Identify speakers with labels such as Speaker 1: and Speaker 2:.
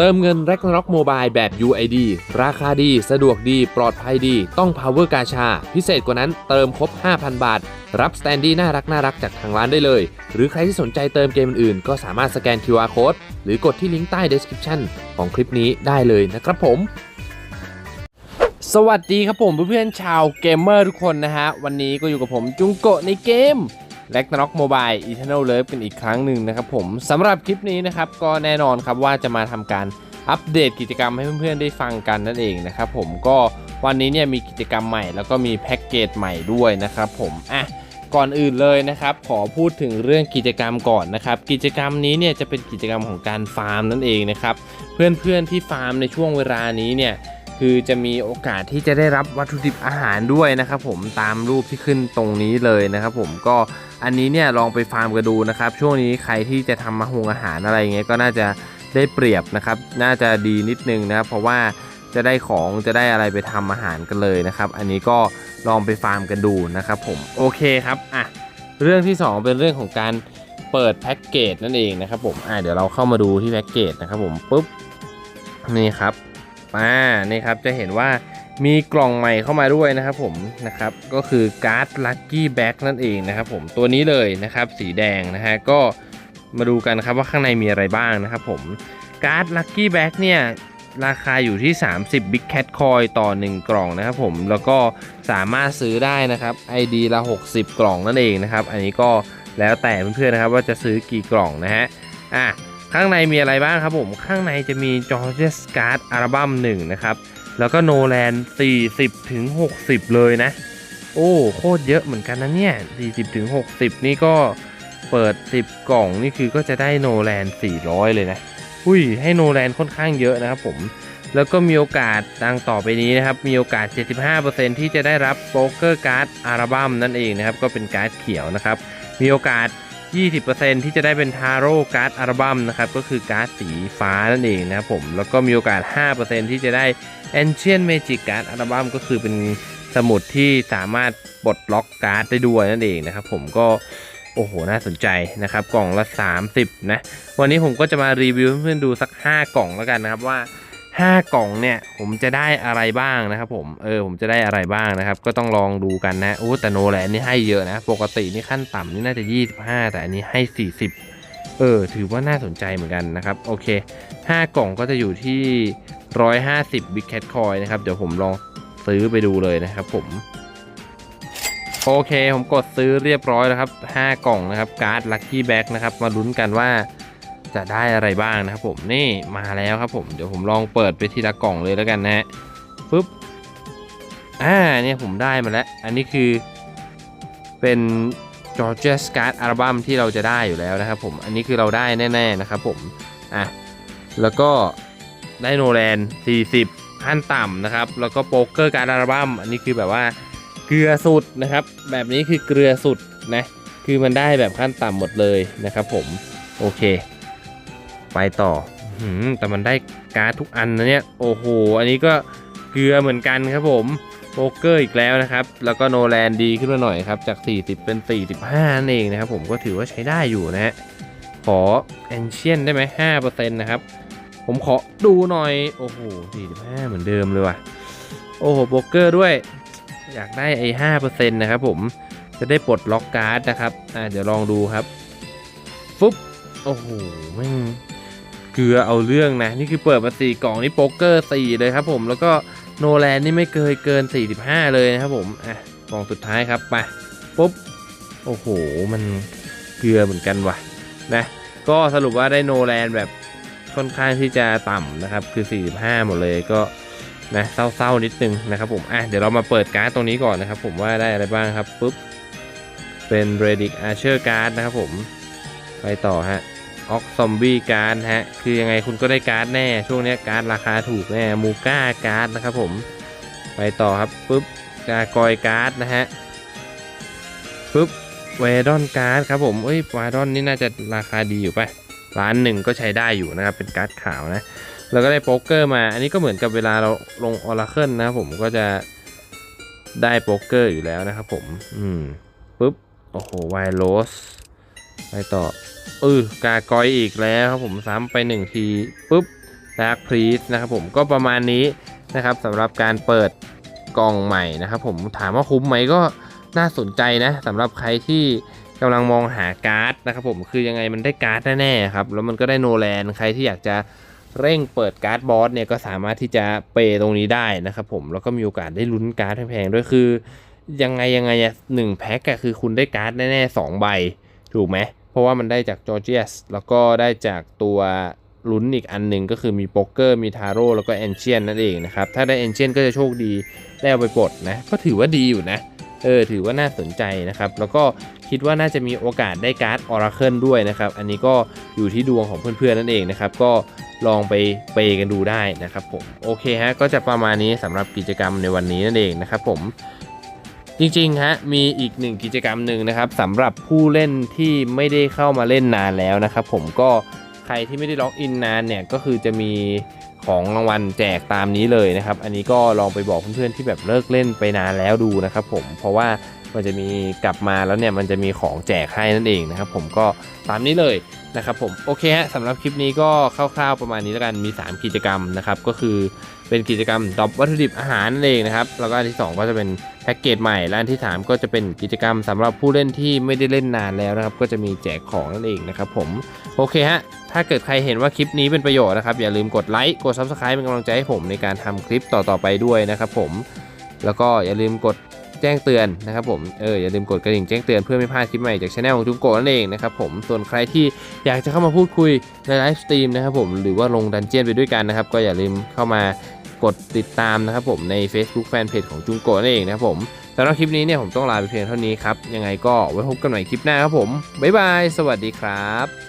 Speaker 1: เติมเงิน r a g n a r o k Mobile แบบ UID ราคาดี สะดวกดี ปลอดภัยดี ต้อง Power กาชา พิเศษกว่านั้นเติมครบ 5,000 บาท รับสแตนดี้น่ารักน่ารักจากทางร้านได้เลย หรือใครที่สนใจเติมเกมอื่นๆ ก็สามารถสแกน QR Code หรือกดที่ลิงก์ใต้ description ของคลิปนี้ได้เลยนะครับผม สวัสดีครับผมเพื่อนๆชาวเกมเมอร์ทุกคนนะฮะ วันนี้ก็อยู่กับผมจุงโกะในเกม r a g n a r o k Mobile Eternal Love กันอีกครั้งหนึ่งนะครับผมสำหรับคลิปนี้นะครับก็แน่นอนครับว่าจะมาทำการอัปเดตกิจกรรมให้เพื่อนๆได้ฟังกันนั่นเองนะครับผมก็วันนี้เนี่ยมีกิจกรรมใหม่แล้วก็มีแพ็กเกจใหม่ด้วยนะครับผมอะก่อนอื่นเลยนะครับขอพูดถึงเรื่องกิจกรรมก่อนนะครับกิจกรรมนี้เนี่ยจะเป็นกิจกรรมของการฟาร์มนั่นเองนะครับเพื่อนๆที่ฟาร์มในช่วงเวลานี้เนี่ย คือจะมีโอกาสที่จะได้รับวัตถุดิบอาหารด้วยนะครับผมตามรูปที่ขึ้นตรงนี้เลยนะครับผมก็อันนี้เนี่ยลองไปฟาร์มกันดูนะครับ ช่วงนี้ใครที่จะทำมาหุงอาหารอะไรเงี้ยก็น่าจะได้เปรียบนะครับ น่าจะดีนิดนึงนะครับ เพราะว่าจะได้ของจะได้อะไรไปทำอาหารกันเลยนะครับ อันนี้ก็ลองไปฟาร์มกันดูนะครับผมโอเคครับอะเรื่องที่สองเป็นเรื่องของการเปิดแพ็กเกจนั่นเองนะครับผมอะเดี๋ยวเราเข้ามาดูที่แพ็กเกจนะครับผมปุ๊บนี่ครับ มานี่ครับจะเห็นว่ามีกล่องใหม่เข้ามาด้วยนะครับผมนะครับก็คือการ์ดลัคกี้แบ็กนั่นเองนะครับผมตัวนี้เลยนะครับสีแดงนะฮะก็มาดูกันครับว่าข้างในมีอะไรบ้างนะครับผมการ์ดลัคกี้แบ็กเนี่ยราคาอยู่ที่ 30 Big Cat Coin ต่อ 1 กล่องนะครับผมแล้วก็สามารถซื้อได้นะครับ ID ละ 60 กล่องนั่นเองนะครับ อันนี้ก็แล้วแต่เพื่อนๆนะครับว่าจะซื้อกี่กล่องนะฮะอะ ข้างในมีอะไรบ้างครับผม ข้างในจะมี George's Card อัลบั้ม1นะครับ แล้วก็โนแลน40ถึง60 เลยนะ โอ้โคตรเยอะเหมือนกันนะเนี่ย 40ถึง60 นี่ก็เปิด 10 กล่องนี่คือก็จะได้โนแลน400 เลยนะอุ้ยให้โนแลนค่อนข้างเยอะนะครับผม แล้วก็มีโอกาสดังต่อไปนี้นะครับ มีโอกาส 75%ที่จะได้รับโป๊กเกอร์การ์ดอัลบั้มนั่นเองนะครับ ก็เป็นการ์ดเขียวนะครับ มีโอกาส 20%ที่จะได้เป็นทาโร่การ์ดอัลบั้มนะครับ ก็คือการ์ดสีฟ้านั่นเองนะครับผม แล้วก็มีโอกาส 5%ที่จะได้ Ancient Magic Card อัลบั้มก็คือเป็นสมุดที่สามารถปลดล็อกการ์ดได้ด้วยนั่นเองนะครับผมก็โอ้โห น่าสนใจนะครับ กล่องละ 30 นะ วันนี้ผมก็จะมารีวิวให้เพื่อนๆดูสัก 5 กล่องแล้วกันนะครับว่า 5 กล่องเนี่ยผมจะได้อะไรบ้างนะครับผมเออผมจะได้อะไรบ้างนะครับ ก็ต้องลองดูกันนะโอ้แต่โนแลนนี่ให้เยอะนะ ปกตินี่ขั้นต่ำนี่น่าจะ 25 แต่อันนี้ให้ 40 เออ ถือว่าน่าสนใจเหมือนกันนะครับโอเค 5 กล่องก็จะอยู่ที่ 150 Big Cat Coin นะครับ เดี๋ยวผมลองซื้อไปดูเลยนะครับผมโอเค ผมกดซื้อเรียบร้อยแล้วครับ 5 กล่องนะครับ การ์ด Lucky Bag นะครับ มาลุ้นกันว่า จะได้อะไรบ้างนะครับผมนี่มาแล้วครับผมเดี๋ยวผมลองเปิดไปทีละกล่องเลยแล้วกันนะฮะปึ๊บอ่าเนี่ยผมได้มาแล้ว อันนี้คือเป็น George's Card อัลบั้มที่เราจะได้อยู่แล้วนะครับผมอันนี้คือเราได้แน่ๆนะครับผมอะแล้วก็ได้โนแลน 40ขั้นต่ำนะครับ แล้วก็โป๊กเกอร์การ์ดอัลบั้มอันนี้คือแบบว่าเกลือสุดนะครับ แบบนี้คือเกลือสุดนะคือมันได้แบบขั้นต่ำหมดเลยนะครับผมโอเค ไปต่อหืมแต่มันได้การ์ดทุกอันนะเนี่ย โอ้โห อันนี้ก็เกลือเหมือนกันครับผมโปเกอร์อีกแล้วนะครับ แล้วก็โนแลนดีขึ้นมาหน่อยครับ จาก 40 เป็น 45 นั่นเองนะครับผมก็ถือว่าใช้ได้อยู่นะฮะ ขอแอนเชียนได้ไหม5%นะครับ ผมขอดูหน่อย โอ้โห 45 เหมือนเดิมเลยว่ะ โอ้โหโปเกอร์ด้วย อยากได้ไอ้5%นะครับผม จะได้ปลดล็อกการ์ดนะครับ อ่าเดี๋ยวลองดูครับ ฟุ๊บ โอ้โหแม่ง เกลือเอาเรื่องนะ นี่คือเปิดมาสี่กล่องนี่โป๊กเกอร์สี่เลยครับผมแล้วก็โนแลนนี่ไม่เคยเกิน 45 เลยนะครับผมอะกล่องสุดท้ายครับไปปุ๊บโอ้โห มันเกลือเหมือนกันว่ะนะก็สรุปว่าได้โนแลนแบบค่อนข้างที่จะต่ำนะครับคือ 45 หมดเลยก็นะเศร้าๆนิดนึงนะครับผมอะเดี๋ยวเรามาเปิดการ์ดตรงนี้ก่อนนะครับผมว่าได้อะไรบ้างครับปุ๊บเป็น Redic Archer Card นะครับผมไปต่อฮะ ออกซอมบี้การ์ดฮะ คือยังไงคุณก็ได้การ์ดแน่ ช่วงนี้การ์ดราคาถูกแน่ มูก้าการ์ดนะครับผม ไปต่อครับปุ๊บกากอยการ์ดนะฮะปุ๊บเวดอนการ์ดครับผมเอ้ยวาดอนนี่น่าจะราคาดีอยู่ปะร้านหนึ่งก็ใช้ได้อยู่นะครับ เป็นการ์ดขาวนะ แล้วก็ได้โป๊กเกอร์มา อันนี้ก็เหมือนกับเวลาเราลงออราเคิลนะครับผมก็จะได้โป๊กเกอร์อยู่แล้วนะครับผม อืมปุ๊บ โอ้โหไวโรส ไปต่อเออกากอยอีกแล้วครับผมซ้ำไปหนึ่งทีปุ๊บ
Speaker 2: ดาร์คพรีสนะครับผมก็ประมาณนี้นะครับสำหรับการเปิดกล่องใหม่นะครับผมถามว่าคุ้มไหมก็น่าสนใจนะสำหรับใครที่กำลังมองหาการ์ดนะครับผมคือยังไงมันได้การ์ดแน่ๆครับแล้วมันก็ได้โนแลนใครที่อยากจะเร่งเปิดการ์ดบอสเนี่ยก็สามารถที่จะเปย์ตรงนี้ได้นะครับผมแล้วก็มีโอกาสได้ลุ้นการ์ดแพงๆด้วยคือ ยังไงยังไงหนึ่งแพ็คอะคือคุณได้การ์ดแน่ๆสองใบ ถูกไหม เพราะว่ามันได้จากจอร์เจียสแล้วก็ได้จากตัวลุ้นอีกอันหนึ่งก็คือมีโป๊กเกอร์มีทาโร่แล้วก็แอนเชียนนั่นเองนะครับ ถ้าได้แอนเชียนก็จะโชคดีได้เอาไปปลดนะ ก็ถือว่าดีอยู่นะเออถือว่าน่าสนใจนะครับ แล้วก็คิดว่าน่าจะมีโอกาสได้การ์ดออราเคิลด้วยนะครับ อันนี้ก็อยู่ที่ดวงของเพื่อนๆนั่นเองนะครับ ก็ลองไปเปย์กันดูได้นะครับผม โอเคฮะก็จะประมาณนี้สำหรับกิจกรรมในวันนี้นั่นเองนะครับผม จริงๆฮะมีอีกหนึ่งกิจกรรมหนึ่งนะครับสำหรับผู้เล่นที่ไม่ได้เข้ามาเล่นนานแล้วนะครับผมก็ใครที่ไม่ได้ล็อกอินนานเนี่ยก็คือจะมีของรางวัลแจกตามนี้เลยนะครับ อันนี้ก็ลองไปบอกเพื่อนๆที่แบบเลิกเล่นไปนานแล้วดูนะครับผมเพราะว่า มันจะมีกลับมาแล้วเนี่ยมันจะมีของแจกให้นั่นเองนะครับผมก็ตามนี้เลยนะครับผมโอเคฮะสำหรับคลิปนี้ก็คร่าวๆประมาณนี้แล้วกันมี 3 กิจกรรมนะครับก็คือเป็นกิจกรรมดรอปวัตถุดิบอาหารนั่นเองนะครับแล้วก็อันที่ 2 ก็จะเป็นแพ็กเกจใหม่และอันที่ 3 ก็จะเป็นกิจกรรมสำหรับผู้เล่นที่ไม่ได้เล่นนานแล้วนะครับก็จะมีแจกของนั่นเองนะครับผมโอเคฮะถ้าเกิดใครเห็นว่าคลิปนี้เป็นประโยชน์นะครับอย่าลืมกดไลค์กด Subscribe เป็นกำลังใจให้ผมในการทำคลิปต่อๆไปด้วยนะครับผมแล้วก็อย่าลืมกด แจ้งเตือนนะครับผมเอออย่าลืมกดกระดิ่งแจ้งเตือนเพื่อไม่พลาดคลิปใหม่จากช anel ของจุงโกนั่นเองนะครับผมส่วนใครที่อยากจะเข้ามาพูดคุยในไลฟ์สตรีมนะครับผมหรือว่าลงดันเจียนไปด้วยกันนะครับก็อย่าลืมเข้ามากดติดตามนะครับผมใน Facebook Fanpage ของจุงโกนั่นเองนะครับผมสำหรับคลิปนี้เนี่ยผมต้องลาไปเพียงเท่านี้ครับยังไงก็ไว้พบกันใหม่คลิปหน้าครับผมบ๊ายบายสวัสดีครับ